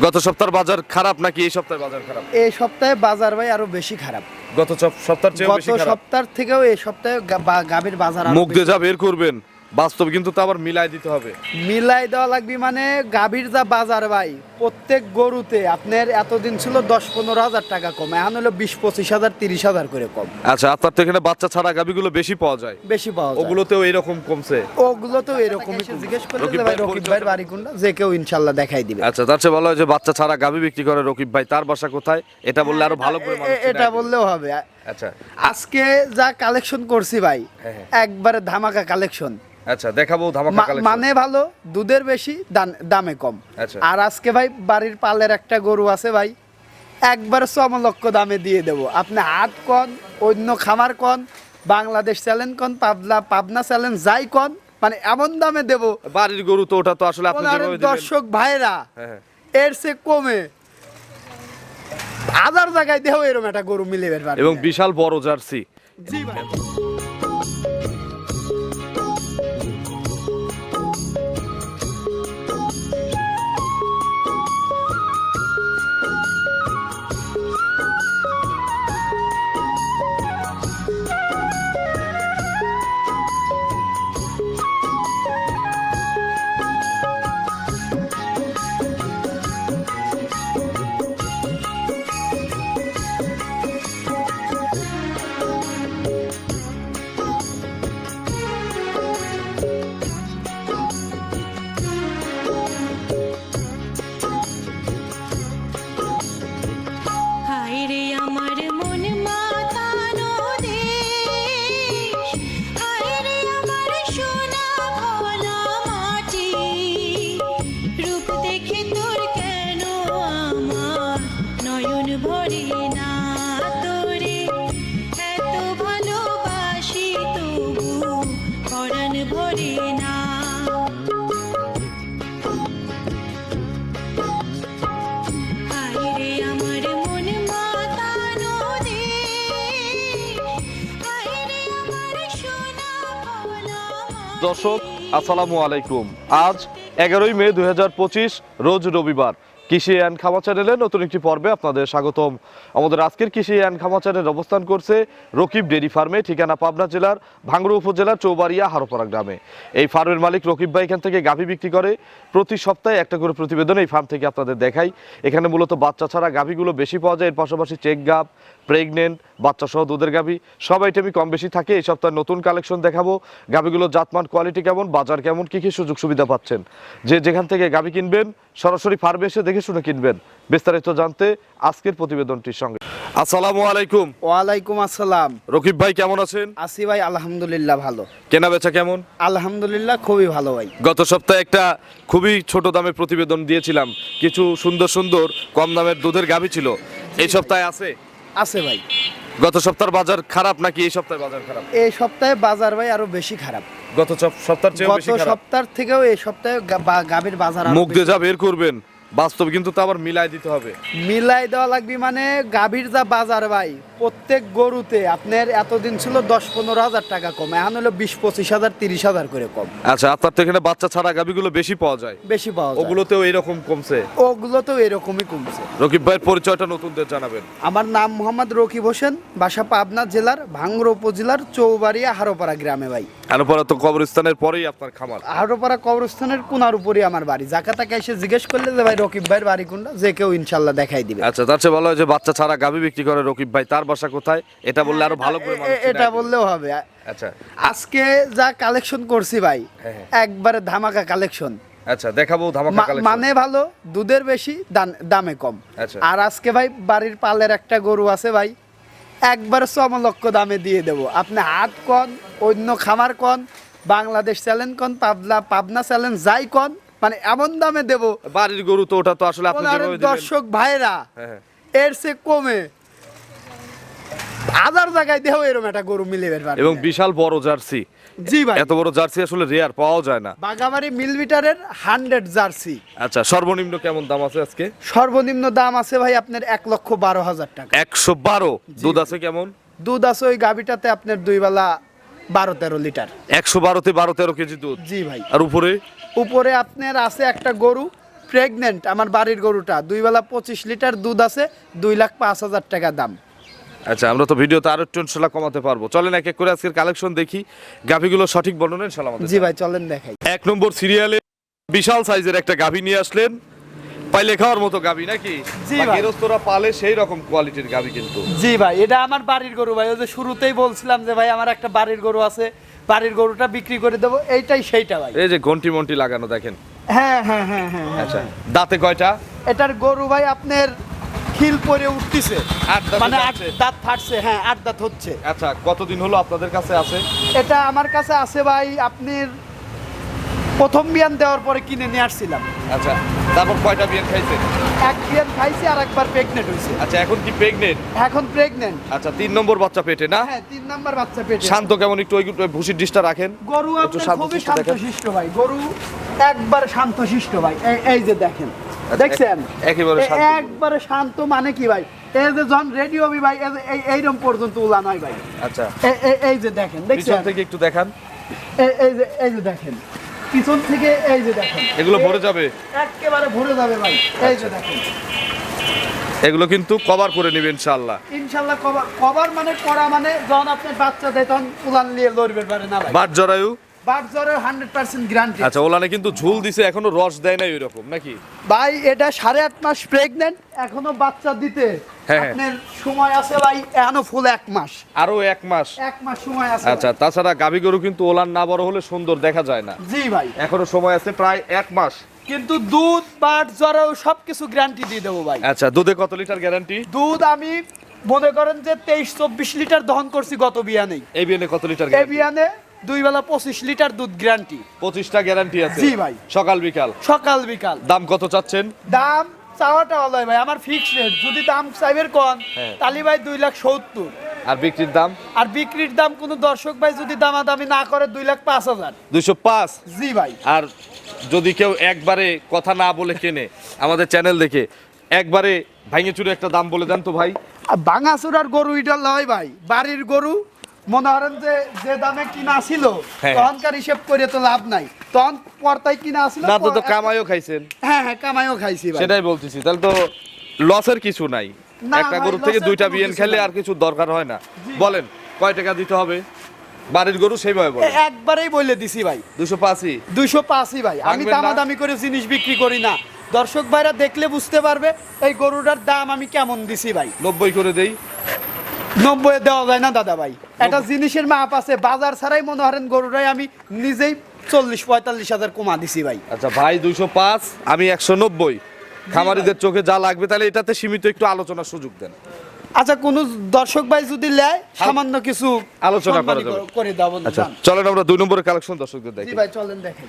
গত সপ্তাহের বাজার খারাপ নাকি এই সপ্তাহের বাজার খারাপ? এই সপ্তাহে বাজার ভাই আরও বেশি খারাপ। গত সপ- সপ্তাহের চেয়ে গত বেশি খারাপ। সপ্তাহ থেকেও এই সপ্তাহে গাবের গাভীর বাজার মুখ দিয়ে যা বের করবেন বাস্তব কিন্তু তো আবার মিলাই দিতে হবে। মিলাই দেওয়া লাগবে মানে গাভীর যা বাজার ভাই প্রত্যেক গরুতে আপনার এতদিন ছিল দশ পনেরো হাজার টাকা কম এখন হলো বিশ পঁচিশ হাজার তিরিশ হাজার করে কম। আচ্ছা আপনার তো এখানে বাচ্চা ছাড়া গাবিগুলো বেশি পাওয়া যায়। বেশি পাওয়া যায়। ওগুলোতেও এরকম কমছে? ওগুলো তো এরকমই জিজ্ঞেস করলে যে ভাই ভাইয়ের রকিব ভাইয়ের বাড়ি কোনটা? যে কেউ ইনশাল্লাহ দেখাই দিবে। আচ্ছা তার চেয়ে ভালো হয় যে বাচ্চা ছাড়া গাবি বিক্রি করে রকিব ভাই তার বাসা কোথায়? এটা বললে আরও ভালো করে মানুষ এটা বললেও হবে। আচ্ছা। আজকে যা কালেকশন করছি ভাই হ্যাঁ, হ্যাঁ। একবারে ধামাকা কালেকশন আচ্ছা দেখাবো ধামাকা কালেকশন মানে ভালো দুধের বেশি দামে কম। আচ্ছা। আর আজকে ভাই বাড়ির পালের একটা গরু আছে ভাই একবার সমলক্ষ দামে দিয়ে দেব। আপনি হাট কন অন্য খামার কন বাংলাদেশ চ্যালেঞ্জ কন পাবনা পাবনা চ্যালেঞ্জ যাই কন মানে এমন দামে দেব। বাড়ির গরু তো ওটা তো আসলে দর্শক ভাইরা হ্যাঁ, হ্যাঁ। এর সে কমে হাজার জায়গায় দেহ এরকম একটা গরু মিলে এবং বিশাল বড় জার্সি। জি ভাই। দর্শক, আসসালামু আলাইকুম। আজ এগারোই মে দুই রোজ রবিবার। কৃষি অ্যান্ড খামা চ্যানেলে নতুন একটি পর্বে আপনাদের স্বাগতম। আমাদের আজকের কৃষি অ্যান্ড খামা চ্যানেল অবস্থান করছে রকিব ডেরি ফার্মে, ঠিকানা পাবনা জেলার ভাঙ্গুড়া উপজেলার চৌবাড়িয়া, হারোপাড়া গ্রামে। এই ফার্মের মালিক রকিব ভাই এখান থেকে গাভী বিক্রি করে প্রতি সপ্তাহে একটা করে প্রতিবেদন এই ফার্ম থেকে আপনাদের দেখাই। এখানে মূলত বাচ্চা ছাড়া গাভীগুলো বেশি পাওয়া যায়, এর পাশাপাশি চেক গাভ প্রেগনেন্ট বাচ্চা সহ দুধের গাভী সব আইটেমই কম বেশি থাকে। এই সপ্তাহে নতুন কালেকশন দেখাবো। গাভীগুলোর জাতমান কোয়ালিটি কেমন বাজার কেমন কি কি সুযোগ সুবিধা পাচ্ছেন? যে যেখান থেকে গাভী কিনবেন সরাসরি ফার্মে এসে দেখে শুনে কিনবেন। বিস্তারিত জানতে আজকের প্রতিবেদনটির সঙ্গে। আসসালামু আলাইকুম। ওয়ালাইকুম আসসালাম। রকিব ভাই কেমন আছেন? আসি ভাই আলহামদুলিল্লাহ ভালো। কেনা বেচা কেমন? আলহামদুলিল্লাহ খুবই ভালো ভাই। গত সপ্তাহে একটা খুবই ছোট দামে প্রতিবেদন দিয়েছিলাম। কিছু সুন্দর সুন্দর কম দামের দুধের গাভী ছিল। এই সপ্তাহে আছে? আছে ভাই। গত সপ্তাহের বাজার খারাপ নাকি এই সপ্তাহে বাজার খারাপ? এই সপ্তাহে বাজার ভাই আরও বেশি খারাপ। গত সপ্তাহের চেয়ে গত বেশি খারাপ। সপ্তাহ থেকেও এই সপ্তাহে গা- বা- গাভীর বাজার আরও মুখ দিয়ে। যা বের করবেন। বাস্তব কিন্তু তা আবার মিলাই দিতে হবে। মিলাই দেওয়া লাগবে মানে গাভীর যা বাজার ভাই প্রত্যেক গরুতে আপনার এতদিন ছিল দশ পনেরো হাজার টাকা কম এখন হলো বিশ পঁচিশ হাজার তিরিশ হাজার করে কম। আচ্ছা আপনার তো এখানে বাচ্চা ছাড়া গাভিগুলো বেশি পাওয়া যায়। বেশি পাওয়া যায়। ওগুলোতেও এরকম কমছে? ওগুলো তো এরকমই কমছে। রকিব ভাইয়ের পরিচয়টা নতুনদের জানাবেন। আমার নাম মোহাম্মদ রকিব হোসেন বাসা পাবনা জেলার ভাঙ্গুড়া উপজেলার চৌবাড়িয়া হারোপাড়া গ্রামে ভাই। এরপরে তো কবরস্থানের পরেই আপনার খামার। হারোপাড়া কবরস্থানের কোনার উপরই আমার বাড়ি। যাকে তাকে এসে জিজ্ঞেস করলে যে ভাই রকিব ভাইয়ের বাড়ি কোনটা? যে কেউ ইনশাল্লাহ দেখাই দিবে। আচ্ছা তার চেয়ে ভালো হয় যে বাচ্চা ছাড়া গাভি বিক্রি করে রকিব ভাই তার বাসা কোথায়? এটা বললে আরও ভালো করে এটা বললেও হবে। আচ্ছা। আজকে যা কালেকশন করছি ভাই হ্যাঁ, হ্যাঁ। একবারে ধামাকা কালেকশন। আচ্ছা দেখাবো ধামাকা কালেকশন। মানে ভালো দুধের বেশি দামে কম। আচ্ছা। আর আজকে ভাই বাড়ির পালের একটা গরু আছে ভাই একবার সমলক্ষ দামে দিয়ে দেব। আপনি হাট কন অন্য খামার কন বাংলাদেশ চ্যালেঞ্জ কন পাবনা পাবনা চ্যালেঞ্জ যাই কন মানে এমন দামে দেব। বাড়ির গরু তো ওটা তো আসলে আপনি দর্শক ভাইরা হ্যাঁ, হ্যাঁ। এর সে কমে হাজার জায়গায় দেহ এরকম একটা গরু মিলে বের এবং বিশাল বড় জার্সি। জি ভাই। এত বড় জার্সি আসলে রেয়ার পাওয়া যায় না। বাগাবাড়ি মিলমিটারের হান্ড্রেড জার্সি। আচ্ছা সর্বনিম্ন কেমন দাম আছে আজকে? সর্বনিম্ন দাম আছে ভাই আপনার এক লক্ষ বারো হাজার টাকা। একশো বারো। দুধ আছে কেমন? দুধ আছে ওই গাভিটাতে আপনার দুই বেলা বারো তেরো লিটার। একশো বারোতে বারো তেরো কেজি দুধ? জি ভাই। আর উপরে? উপরে আপনার আছে একটা গরু প্রেগনেন্ট আমার বাড়ির গরুটা। দুই বেলা পঁচিশ লিটার দুধ আছে দুই লাখ পাঁচ হাজার টাকা দাম। আচ্ছা আমরা তো ভিডিওতে আরও ইনশাল্লাহ কমাতে পারব। চলেন এক এক করে আজকের কালেকশন দেখি। গাভিগুলো সঠিক বর্ণনা ইনশাল্লাহ আমাদের জি ভাই চলেন দেখাই। এক নম্বর সিরিয়ালে বিশাল সাইজের একটা গাভি নিয়ে আসলেন। পাইলে খাওয়ার মতো গাভি নাকি? জি ভাই। গেরস্তরা পালে সেই রকম কোয়ালিটির গাভি কিন্তু। জি ভাই এটা আমার বাড়ির গরু ভাই। ওই যে শুরুতেই বলছিলাম যে ভাই আমার একটা বাড়ির গরু আছে। বাড়ির গরুটা বিক্রি করে দেবো। এইটাই সেইটা ভাই। এই যে ঘন্টি মন্টি লাগানো দেখেন। হ্যাঁ হ্যাঁ হ্যাঁ হ্যাঁ হ্যাঁ। আচ্ছা দাঁতে কয়টা? এটার গরু ভাই আপনার খিল পরে উঠতেছে। মানে আট দাঁত ফাটছে হ্যাঁ আট দাঁত হচ্ছে। আচ্ছা কতদিন হলো আপনাদের কাছে আছে? এটা আমার কাছে আছে ভাই আপনার প্রথম বিয়ান দেওয়ার পরে কিনে নিয়ে আসছিলাম। আচ্ছা তারপর কয়টা বিয়ে খাইছে? এক বিয়ান খাইছি আর একবার প্রেগনেন্ট হয়েছে আচ্ছা এখন কি প্রেগনেন্ট এখন প্রেগনেন্ট আচ্ছা তিন নম্বর বাচ্চা পেটে না? হ্যাঁ তিন নাম্বার বাচ্চা পেটে। শান্ত কেমন একটু ওই ভুসির ডিশটা রাখেন। গরু একটু শান্ত খুবই শান্তশিষ্ট ভাই গরু একবার শান্তশিষ্ট ভাই এই- যে দেখেন দেখছেন? আচ্ছা, একেবারে শান্ত। একবারে শান্ত মানে কি ভাই? এই যে যখন রেডি হবি ভাই এই এইরকম পর্যন্ত উলা নয় ভাই। আচ্ছা। এই যে দেখেন দেখছেন? থেকে একটু দেখান। এই যে এই যে দেখেন পিছন থেকে এই যে দেখেন। এগুলো ভরে যাবে। একেবারে ভরে যাবে ভাই। এই আচ্ছা। যে দেখেন। এগুলো কিন্তু কভার করে নেবে ইনশাল্লাহ ইনশাল্লাহ কভার কভার মানে করা মানে যখন আপনি বাচ্চা দেয় তখন উলান নিয়ে লড়বে পারে না ভাই। বাট জরায়ু? বাট হান্ড্রেড পার্সেন্ট গ্যারান্টি আচ্ছা ওলানে কিন্তু ঝুল দিছে এখনও রস দেয় না ওইরকম নাকি? ভাই এটা সাড়ে আট মাস প্রেগনেন্ট এখনও বাচ্চা দিতে সময় আছে ভাই এখনও ফুল এক মাস। আরও এক মাস। এক মাস সময় আছে আচ্ছা তাছাড়া গাভী গরু কিন্তু ওলান না বড় হলে সুন্দর দেখা যায় না। জি ভাই। এখনও সময় আছে প্রায় এক মাস। কিন্তু দুধ জ্বরেও সবকিছু গ্যারান্টি দিয়ে দেবো ভাই। আচ্ছা দুধে কত লিটার গ্যারান্টি দুধ আমি মনে করেন যে তেইশ চব্বিশ লিটার দহন করছি গত বিয়ানেই। এই বিয়ানে কত লিটার এই বিয়ানে দুই বেলা পঁচিশ লিটার দুধ গ্যারান্টি পঁচিশটা গ্যারান্টি আছে। জি ভাই। সকাল বিকাল। সকাল বিকাল। দাম কত চাচ্ছেন? দাম চাওয়াটা অলয় ভাই আমার ফিক্স রেট যদি দাম চাইবের কন হ্যাঁ। তাহলে ভাই দুই লাখ সত্তর। আর বিক্রির দাম? আর বিক্রির দাম কোনো দর্শক ভাই যদি দামাদামি না করে দুই লাখ পাঁচ হাজার। দুইশো পাঁচ? জি ভাই। আর যদি কেউ একবারে কথা না বলে কেনে আমাদের চ্যানেল দেখে একবারে ভাঙে চুরে একটা দাম বলে দেন তো ভাই। আর ভাঙাচুরার গরু এটা লয় ভাই বাড়ির গরু মনে করেন যে যে দামে কিনা ছিল হ্যাঁ। তখনকার হিসেব করে তো লাভ নাই। তখন পর্তায় কিনা ছিল না তো কামাইও খাইছেন। হ্যাঁ হ্যাঁ কামাইও খাইছি সেটাই বলতেছি তাহলে তো লসের কিছু নাই। একটা গরু থেকে দুইটা খেলে আর কিছু দরকার হয় না। বলেন কয় টাকা দিতে হবে? বাড়ির গরু সেইভাবে বলেন। এ- একবারেই বলে দিছি ভাই। দুশো পাঁচই? দুইশো পাঁচই ভাই। আমি? দামাদামি করে জিনিস বিক্রি করি না। দর্শক ভাইরা দেখলে বুঝতে পারবে এই গরুটার দাম আমি কেমন দিছি ভাই। নব্বই করে দেই। নব্বই দেওয়া যায় না দাদা ভাই। একটা জিনিসের মাপ আছে বাজার ছাড়াই মনে করেন গরুটাই আমি নিজেই চল্লিশ পঁয়তাল্লিশ হাজার কমা দিছি ভাই। আচ্ছা ভাই দুইশো পাঁচ আমি একশো নব্বই। খামারিদের চোখে যা লাগবে তাহলে এটাতে সীমিত একটু আলোচনার সুযোগ দেন। আচ্ছা কোন দর্শক ভাই যদি নেয় সামান্য কিছু আলোচনা করা যাবে। করে- করে দেবো আচ্ছা চলেন আমরা দুই নম্বরের কালেকশন দর্শকদের জি দেখি। ভাই চলেন দেখেন।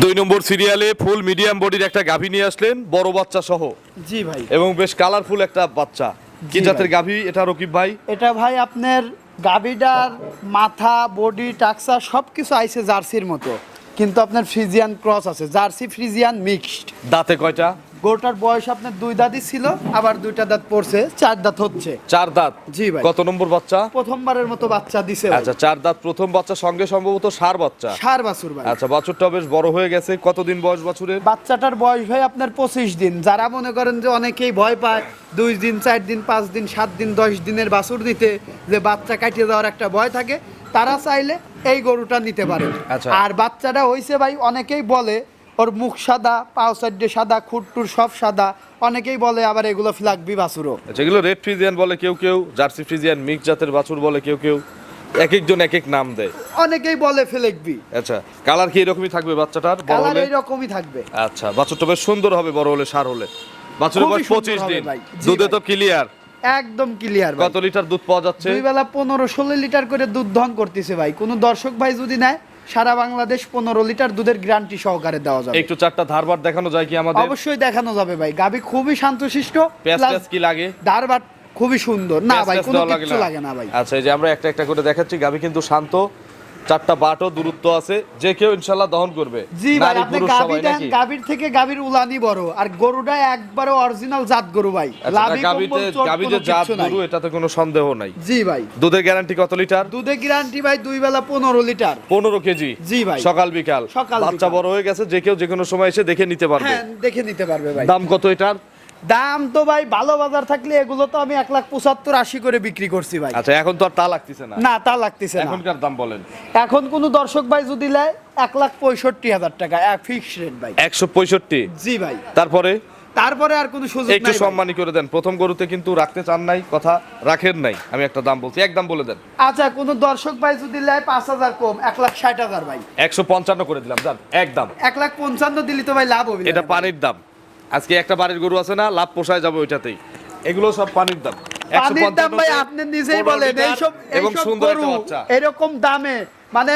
দুই নম্বর সিরিয়ালে ফুল মিডিয়াম বডির একটা গাভী নিয়ে আসলেন বড় বাচ্চা সহ। জি ভাই। এবং বেশ কালারফুল একটা বাচ্চা। কি জাতের। গাভী? এটা রকিব ভাই? এটা ভাই আপনার গাবিডার মাথা বডি টাকসা সব কিছু আইছে জার্সির মতো। কিন্তু আপনার ফ্রিজিয়ান ক্রস আছে জার্সি ফ্রিজিয়ান মিক্সড। দাঁতে কয়টা? গরুটার বয়স আপনার দুই দাঁতই ছিল আবার দুইটা দাঁত পড়ছে চার দাঁত হচ্ছে। চার দাঁত? জি ভাই। কত নম্বর বাচ্চা? প্রথমবারের মতো বাচ্চা দিছে আচ্ছা চার দাঁত প্রথম বাচ্চা সঙ্গে সম্ভবত সার বাচ্চা। সার বাছুর ভাই। আচ্ছা বাছুরটা বেশ বড় হয়ে গেছে কতদিন বয়স বাছুরের? বাচ্চাটার বয়স ভাই আপনার পঁচিশ দিন। যারা মনে করেন যে অনেকেই ভয় পায় দুই দিন চার দিন পাঁচ দিন সাত দিন দশ দিনের বাছুর দিতে যে বাচ্চা কাটিয়ে দেওয়ার একটা ভয় থাকে তারা চাইলে এই গরুটা নিতে পারে। আচ্ছা। আর বাচ্চাটা হয়েছে ভাই অনেকেই বলে ওর মুখ সাদা পাও সাইডে সাদা খুঁটটুর সব সাদা। অনেকেই বলে আবার এগুলো ফ্লাগবি বাছুরও। আচ্ছা এগুলো রেড ফ্রিজিয়ান বলে কেউ কেউ জার্সি ফ্রিজিয়ান মিক্স জাতের বাছুর বলে কেউ কেউ এক একজন এক এক নাম দেয়। অনেকেই বলে ফেলেকবি আচ্ছা কালার কি এরকমই থাকবে বাচ্চাটার বড় হলে? এইরকমই থাকবে। আচ্ছা বাছুরটা বেশ সুন্দর হবে বড় হলে সার হলে। বাছুরের বয়স সুন্দর পঁচিশ হবে দিন। দুধে তো ক্লিয়ার একদম ক্লিয়ার কত লিটার দুধ পাওয়া যাচ্ছে? দুই বেলা পনেরো ষোলো লিটার করে দুধ দহন করতেছে ভাই। কোনো দর্শক ভাই যদি নেয় সারা বাংলাদেশ পনেরো লিটার দুধের গ্যারান্টি সহকারে দেওয়া যাবে। একটু চারটা ধারবার দেখানো যায় কি আমাদের? অবশ্যই দেখানো যাবে ভাই। গাবি খুবই শান্তশিষ্ট প্লাস কি লাগে? ধারবার খুবই সুন্দর। না ভাই কোনো কিছু লাগে না ভাই। আচ্ছা এই যে আমরা একটা একটা করে দেখাচ্ছি গাবি কিন্তু শান্ত। চারটা বাটও দূরত্ব আছে যে কেউ ইনশাল্লাহ দহন করবে। জি ভাই আপনি সবাই দেন গাভির থেকে গাভির উলানি বড় আর গরুটা একবারে অরিজিনাল জাত গরু ভাই। আচ্ছা, কোনো যে জাত গরু এটাতে কোনো সন্দেহ নাই। জি ভাই। দুধের গ্যারান্টি কত লিটার? দুধের গ্যারান্টি ভাই দুই বেলা পনেরো লিটার। পনেরো কেজি? জি ভাই। সকাল বিকাল। সকাল বাচ্চা বড় হয়ে গেছে যে কেউ যে কোনো সময় এসে দেখে নিতে পারবে। হ্যাঁ দেখে নিতে পারবে ভাই। দাম কত এটার? দাম তো ভাই ভালো বাজার থাকলে এগুলো তো আমি এক লাখ পঁচাত্তর আশি করে বিক্রি করছি ভাই। আচ্ছা এখন তো আর তা লাগতেছে না। না তা লাগতেছে না। এখনকার দাম বলেন। এখন কোন দর্শক ভাই যদি নেয় এক লাখ পঁয়ষট্টি হাজার টাকা এক ফিক্স রেট ভাই। একশো পঁয়ষট্টি? জি ভাই। তারপরে? তারপরে আর কোনো সুযোগ একটু সম্মানী করে দেন। প্রথম গরুতে কিন্তু রাখতে চান নাই কথা রাখেন নাই। আমি একটা দাম বলছি এক দাম বলে দেন। আচ্ছা কোন দর্শক ভাই যদি নেয় পাঁচ হাজার কম এক লাখ ষাট হাজার ভাই। একশো পঞ্চান্ন করে দিলাম দাম। এক লাখ পঞ্চান্ন দিলি তো ভাই লাভ হবে এটা পানির দাম। আজকে একটা বাড়ির গরু আছে না লাভ পোষায় যাবে ওইটাতেই। এগুলো সব পানির দাম। পানির দাম ভাই আপনি নিজেই বলেন এইসব এবং সুন্দর এরকম দামে মানে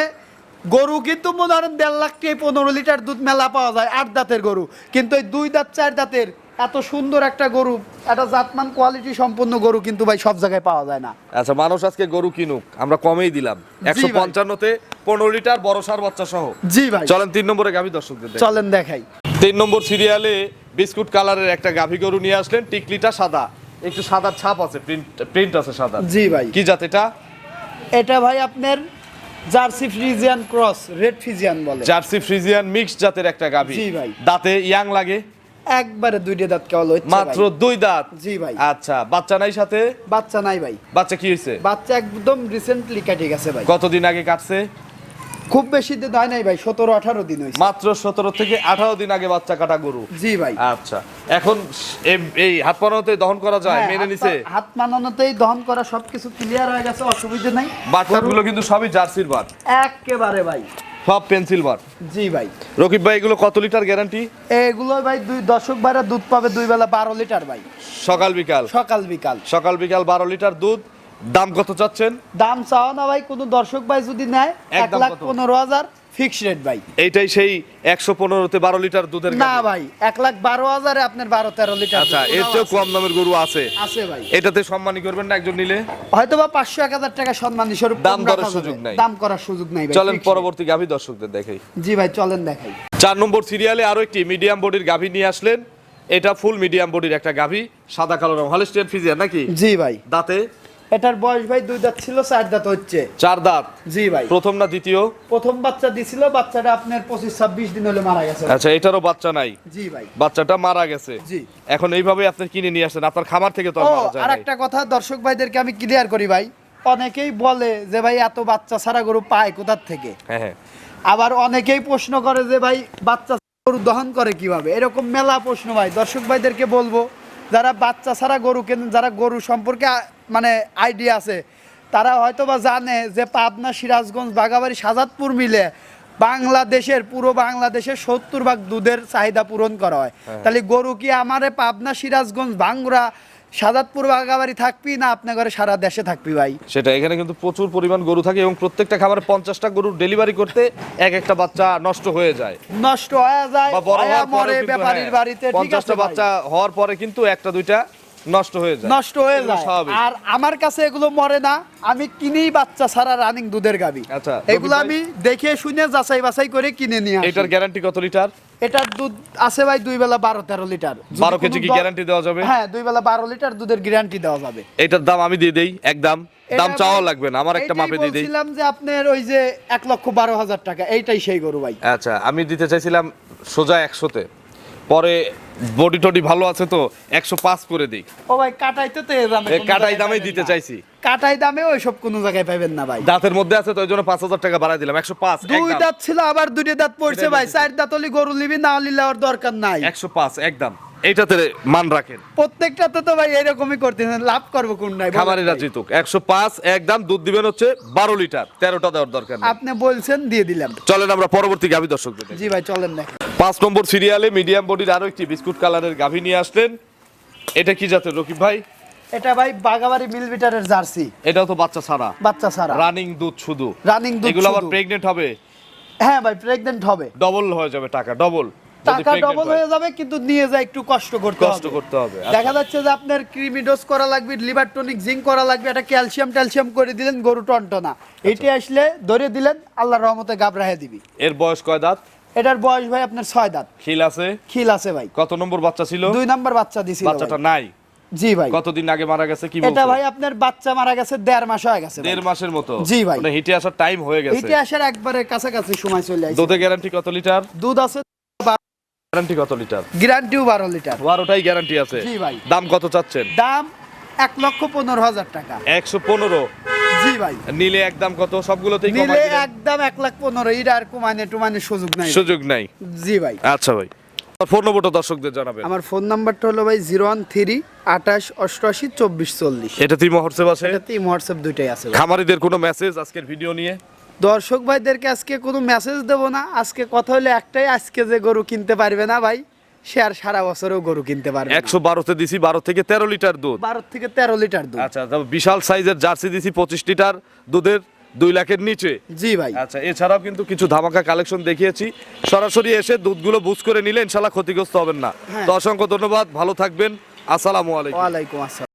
গরু কিন্তু মনে করেন দেড় লাখ পনেরো লিটার দুধ মেলা পাওয়া যায় আট দাঁতের গরু। কিন্তু এই দুই দাঁত চার দাঁতের এত সুন্দর একটা গরু একটা জাতমান কোয়ালিটি সম্পন্ন গরু কিন্তু ভাই সব জায়গায় পাওয়া যায় না। আচ্ছা মানুষ আজকে গরু কিনুক আমরা কমেই দিলাম। একশো পঞ্চান্নতে পনেরো লিটার বড় সার বাচ্চা সহ। জি ভাই। চলেন তিন নম্বরে গাভী দর্শকদের চলেন দেখাই। তিন নম্বর সিরিয়ালে বিস্কুট কালারের একটা গাভী গরু নিয়ে আসলেন টিকলিটা সাদা। একটু সাদার ছাপ আছে প্রিন্ট প্রিন্ট আছে সাদা। জি ভাই। কি জাত এটা? এটা ভাই আপনার Jersey Friesian cross red Friesian বলে। জার্সি ফ্রিজিয়ান মিক্সড জাতের একটা গাভী। জি ভাই। দাঁতে ইয়াং লাগে? একবারে দুইটা দাঁত কেবল হচ্ছে মাত্র দুই দাঁত? জি ভাই। আচ্ছা বাচ্চা নাই সাথে? বাচ্চা নাই ভাই। বাচ্চা কি হয়েছে? বাচ্চা একদম রিসেন্টলি কেটে গেছে ভাই। কতদিন আগে কাটছে? খুব বেশি দিন হয় নাই ভাই সতেরো আঠারো দিন হয়েছে। মাত্র সতেরো থেকে আঠারো দিন আগে বাচ্চা কাটা গরু। জি ভাই। আচ্ছা এখন এই হাত পানাতে দহন করা যায় হ্যাঁ, মেনে নিছে? হাত মানানোতেই দহন করা সবকিছু ক্লিয়ার হয়ে গেছে অসুবিধা নাই। বাচ্চাগুলো কিন্তু সবই জার্সির বাট একেবারে ভাই। সব পেন্সিল বাট জি ভাই। রকিব ভাই এগুলো কত লিটার গ্যারান্টি? এগুলো ভাই দুই দশক বাইরে দুধ পাবে দুই বেলা বারো লিটার ভাই। সকাল বিকাল। সকাল বিকাল। সকাল বিকাল বারো লিটার দুধ দাম কত চাচ্ছেন? দাম চাও না ভাই কোনো দর্শক ভাই যদি নেয় এক লাখ পনেরো হাজার ফিক্স রেট ভাই। এইটাই সেই একশো পনেরোতে বারো লিটার দুধের না ভাই এক লাখ বারো হাজারে আপনার বারো তেরো লিটার আচ্ছা এর চেয়েও কম দামের গরু আছে। আছে ভাই। এটাতে সম্মানী করবেন না একজন নিলে? হয়তো বা পাঁচশো এক হাজার টাকা সম্মান স্বরূপ দাম যাবে। সুযোগ নাই। দাম করার সুযোগ নাই চলেন পরবর্তী গাভী দর্শকদের দেখাই। জি ভাই চলেন দেখাই। চার নম্বর সিরিয়ালে আরও একটি মিডিয়াম বডির গাভী নিয়ে আসলেন। এটা ফুল মিডিয়াম বডির একটা গাভী সাদা কালো রং হলিস্টিয়ান ফিজিয়ান নাকি? জি ভাই। দাঁতে? এটার বয়স ভাই দুই দাঁত ছিল চার দাঁত হচ্ছে। চার দাঁত? জি ভাই। প্রথম না দ্বিতীয়? প্রথম বাচ্চা দিছিল বাচ্চাটা আপনার পঁচিশ ছাব্বিশ দিন হলে মারা গেছে। আচ্ছা এটারও বাচ্চা নাই? জি ভাই। বাচ্চাটা মারা গেছে? জি। এখন এইভাবে আপনি কিনে নিয়ে আসেন আপনার খামার থেকে তো আর মারা যায় আর একটা কথা দর্শক ভাইদেরকে আমি ক্লিয়ার করি ভাই। অনেকেই বলে যে ভাই এত বাচ্চা ছাড়া গরু পায় কোথার থেকে? হ্যাঁ হ্যাঁ। আবার অনেকেই প্রশ্ন করে যে ভাই বাচ্চা গরু দহন করে কীভাবে? এরকম মেলা প্রশ্ন ভাই। দর্শক ভাইদেরকে বলব যারা বাচ্চা ছাড়া গরু কেনেন যারা গরু সম্পর্কে মানে আইডিয়া আছে। তারা হয়তো বা জানে যে পাবনা সিরাজগঞ্জ বাগাবাড়ি সাজাদপুর মিলে বাংলাদেশের পুরো বাংলাদেশের সত্তর ভাগ দুধের চাহিদা পূরণ করা হয়। তাহলে গরু কি আমারে পাবনা সিরাজগঞ্জ ভাঙ্গুরা সাজাদপুর বাগাবাড়ি থাকবি না আপনার ঘরে সারা দেশে থাকবি ভাই? সেটা এখানে কিন্তু প্রচুর পরিমাণ গরু থাকে এবং প্রত্যেকটা খাবারে পঞ্চাশটা গরু ডেলিভারি করতে এক একটা বাচ্চা নষ্ট হয়ে যায়। নষ্ট হয়ে যায় হয়া হওয়ার পরে মরে ব্যাপারীর হ্যাঁ, বাড়িতে পঞ্চাশটা বাচ্চা হওয়ার পরে কিন্তু একটা দুইটা নষ্ট হয়ে যায়। নষ্ট হয়ে যায়। আর আমার কাছে এগুলো মরে না। আমি কিনেই বাচ্চা ছাড়া রানিং দুধের গাবি আচ্ছা, এগুলো আমি দেখে শুনে যাচাই বাছাই করে কিনে নিয়ে এটার গ্যারান্টি কত লিটার? এটার দুধ আছে ভাই দুই বেলা বারো তেরো লিটার। বারো কেজি কি গ্যারান্টি দেওয়া যাবে? হ্যাঁ দুই বেলা বারো লিটার দুধের গ্যারান্টি দেওয়া যাবে। এটার দাম আমি দিয়ে দেই একদম দাম। চাওয়া লাগবে না আমার একটা মাপে দিয়ে দেই। বলছিলাম যে আপনার ওই যে এক লক্ষ বারো হাজার টাকা এইটাই সেই গরু ভাই। আচ্ছা আমি দিতে চাইছিলাম সোজা একশোতে। পরে বডি টডি ভালো আছে তো একশো পাঁচ করে দিই। ও ভাই কাটাই তো কাটাই দামে দিতে চাইছি। কাটাই দামে ওই সব কোনো জায়গায় পাবেন না ভাই। দাঁতের মধ্যে আছে তো ওই জন্য পাঁচ হাজার টাকা বাড়াই দিলাম একশো পাঁচ দুই দাঁত ছিল আবার দুইটা দাঁত পড়ছে ভাই চার দাঁত হলে গরু নিবি না নিলে আর দরকার নাই। একশো পাঁচ একদম এইটাতে মান রাখেন। প্রত্যেকটাতে তো ভাই এরকমই করতেছেন লাভ করব কোন নাই খামারিরা। জিতুক একশো পাঁচ একদম দুধ দিবেন হচ্ছে বারো লিটার। তেরোটা দেওয়ার দরকার নেই। আপনি বলছেন দিয়ে দিলাম। চলেন আমরা পরবর্তী গাভী দর্শক। জি ভাই চলেন না। পাঁচ নম্বর সিরিয়ালে মিডিয়াম বডির আরও একটি বিস্কুট কালারের গাভী নিয়ে আসলেন। এটা কি জাতের রকিব ভাই? এটা ভাই বাগাবাড়ি মিল বিটারের জার্সি। এটাও তো বাচ্চা ছাড়া। বাচ্চা ছাড়া। রানিং দুধ শুধু। রানিং দুধ এগুলো আবার শুধু। প্রেগনেন্ট হবে? হ্যাঁ ভাই প্রেগনেন্ট হবে। ডবল হয়ে যাবে টাকা ডবল টাকা ডবল হয়ে। যাবে কিন্তু নিয়ে যায় একটু কষ্ট করতে কষ্ট করতে হবে দেখা যাচ্ছে যে আপনার ক্রিমি ডোজ করা লাগবে লিভার টনিক জিঙ্ক করা লাগবে একটা ক্যালসিয়াম ট্যালসিয়াম করে দিলেন গরু টনটনা। আচ্ছা। এটি আসলে ধরে দিলেন আল্লাহর রহমতে গাবরাহে দিবি। এর বয়স কয় দাঁত? এটার বয়স ভাই আপনার ছয় দাঁত। খিল আছে? খিল আছে ভাই। কত নম্বর বাচ্চা ছিল? দুই নাম্বার বাচ্চা দিছিল বাচ্চাটা নাই? জি ভাই। কতদিন আগে মারা গেছে কি এটা ভাই আপনার বাচ্চা মারা গেছে দেড় মাস হয়ে গেছে দেড় মাসের মতো? জি ভাই। মানে হিটে আসার টাইম হয়ে গেছে। হিটে আসার একবারে কাছাকাছি সময় চলে আসছে দুধে গ্যারান্টি কত লিটার? দুধ আছে গ্যারান্টি কত লিটার গ্যারান্টিও বারো লিটার বারোটাই গ্যারান্টি আছে। জি ভাই। দাম কত চাচ্ছেন? দাম এক লক্ষ পনেরো হাজার টাকা। একশো পনেরো? জি ভাই। নিলে একদম কত? সবগুলোতেই নিলে একদম এক লাখ পনেরো এটা আর কুমানে টুমানে সুযোগ নাই সুযোগ নাই। জি ভাই। আচ্ছা ভাই। ফোন নম্বরটা দর্শকদের জানাবেন। আমার ফোন নাম্বারটা হলো ভাই জিরো ওয়ান থ্রি আঠাশ অষ্টআশি চব্বিশ চল্লিশ। এটা তুই হোয়াটসঅ্যাপ আছে এটাতে হোয়াটসঅ্যাপ দুইটাই আছে। খামারিদের কোনো মেসেজ আজকের ভিডিও নিয়ে? দর্শক ভাইদেরকে আজকে কোনো মেসেজ দেবো না। আজকে কথা হলে একটাই আজকে যে গরু কিনতে পারবে না ভাই সে আর সারা বছরেও গরু কিনতে পারবে একশো বারোতে দিছি বারো থেকে তেরো লিটার দুধ। বারো থেকে তেরো লিটার দুধ। আচ্ছা বিশাল সাইজের জার্সি দিছি পঁচিশ লিটার দুধের দুই লাখের নিচে। জি ভাই। আচ্ছা এছাড়াও কিন্তু কিছু ধামাকা কালেকশন দেখিয়েছি। সরাসরি এসে দুধগুলো বুঝ করে নিলে ইনশাল্লাহ ক্ষতিগ্রস্ত হবেন না। হ্যাঁ। তো অসংখ্য ধন্যবাদ ভালো থাকবেন। আসসালামু আলাইকুম। ওয়ালাইকুম আসসালাম।